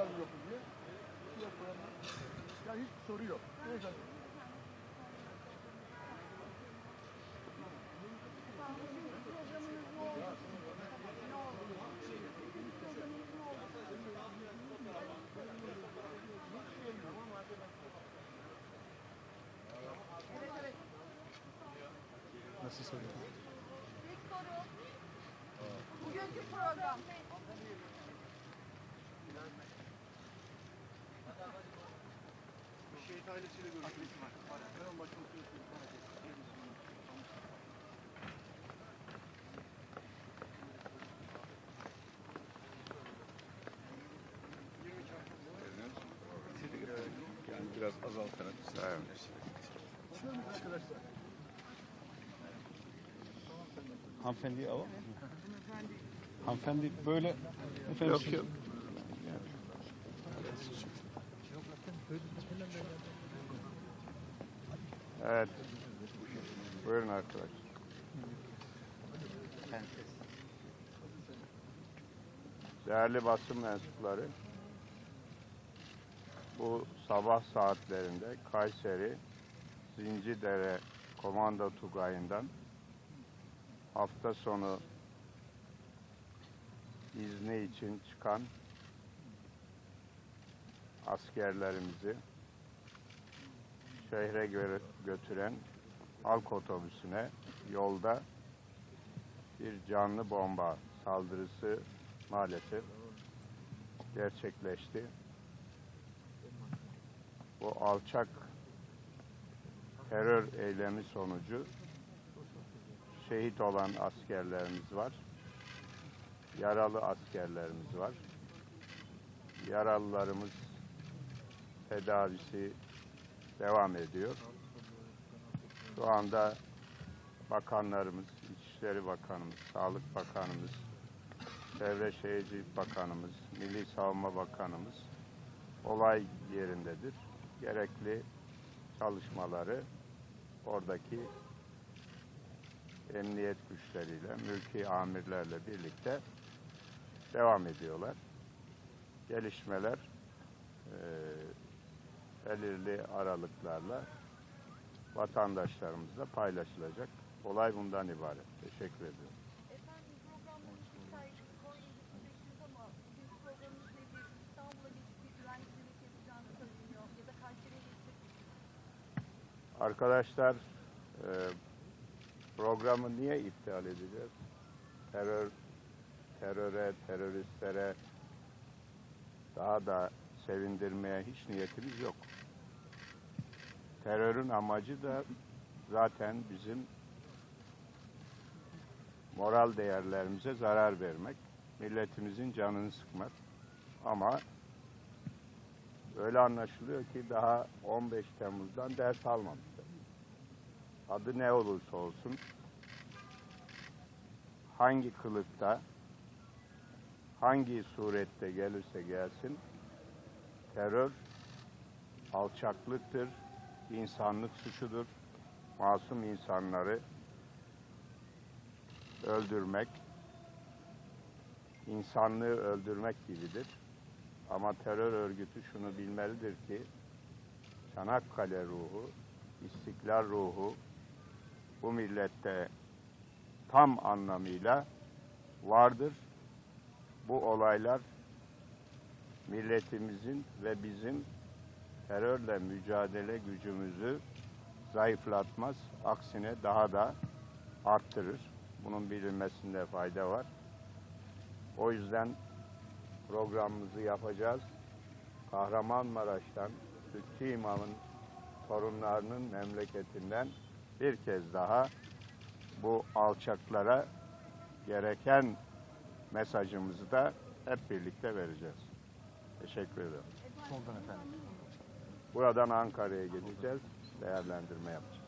var mı yok mu diye. Programlar. Yani hiç soru yok. Beyefendi. Nasıl söyleyeyim? İlk soru. Bugünkü program. Ailesiyle. Hemen başkanım söylüyorum. Yani biraz azaltarak. Mi arkadaşlar? Hanımefendiyi alalım mı? Hanımefendi böyle efendim Yok siz- yok. Evet. Buyurun arkadaş. Değerli basın mensupları, bu sabah saatlerinde Kayseri Zincidere Komando Tugayı'ndan hafta sonu izni için çıkan askerlerimizi şehre göre götüren halk otobüsüne yolda bir canlı bomba saldırısı maalesef gerçekleşti. Bu alçak terör eylemi sonucu şehit olan askerlerimiz var. Yaralı askerlerimiz var. Yaralılarımız tedavisi devam ediyor. Şu anda bakanlarımız, İçişleri Bakanımız, Sağlık Bakanımız, Çevre Şehircilik Bakanımız, Milli Savunma Bakanımız olay yerindedir. Gerekli çalışmaları oradaki emniyet güçleriyle, mülki amirlerle birlikte devam ediyorlar. Gelişmeler eee belirli aralıklarla vatandaşlarımızla paylaşılacak. Olay bundan ibaret. Teşekkür ediyorum. Arkadaşlar eee, programı niye iptal edeceğiz? Terör, teröre, teröristlere daha da sevindirmeye hiç niyetimiz yok. Terörün amacı da zaten bizim moral değerlerimize zarar vermek, milletimizin canını sıkmak. Ama öyle anlaşılıyor ki daha 15 Temmuz'dan ders almamışlar. Adı ne olursa olsun, hangi kılıkta, hangi surette gelirse gelsin, terör alçaklıktır, insanlık suçudur. Masum insanları öldürmek, insanlığı öldürmek gibidir. Ama terör örgütü şunu bilmelidir ki, Çanakkale ruhu, istiklal ruhu bu millette tam anlamıyla vardır. Bu olaylar milletimizin ve bizim terörle mücadele gücümüzü zayıflatmaz. Aksine daha da arttırır. Bunun bilinmesinde fayda var. O yüzden programımızı yapacağız. Kahramanmaraş'tan Sütçü İmam'ın torunlarının memleketinden bir kez daha bu alçaklara gereken mesajımızı da hep birlikte vereceğiz. Teşekkür ederim. Soldan efendim. Buradan Ankara'ya gideceğiz, değerlendirme yapacağız.